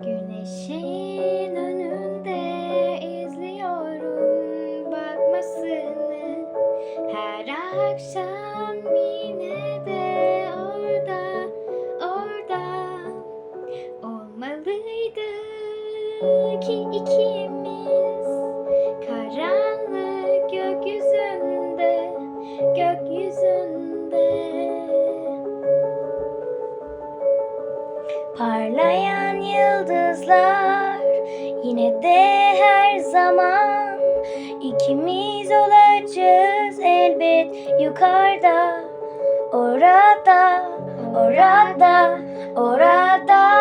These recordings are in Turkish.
Güneşin önünde izliyorum bakmasını. Her akşam yine de orada, orada. Olmalıydı ki ikimiz Parlayan yıldızlar yine de her zaman ikimiz olacağız elbet yukarıda orada orada orada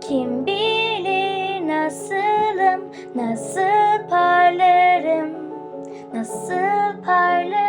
kim bilir nasılım? Nasıl parlarım? Nasıl parlarım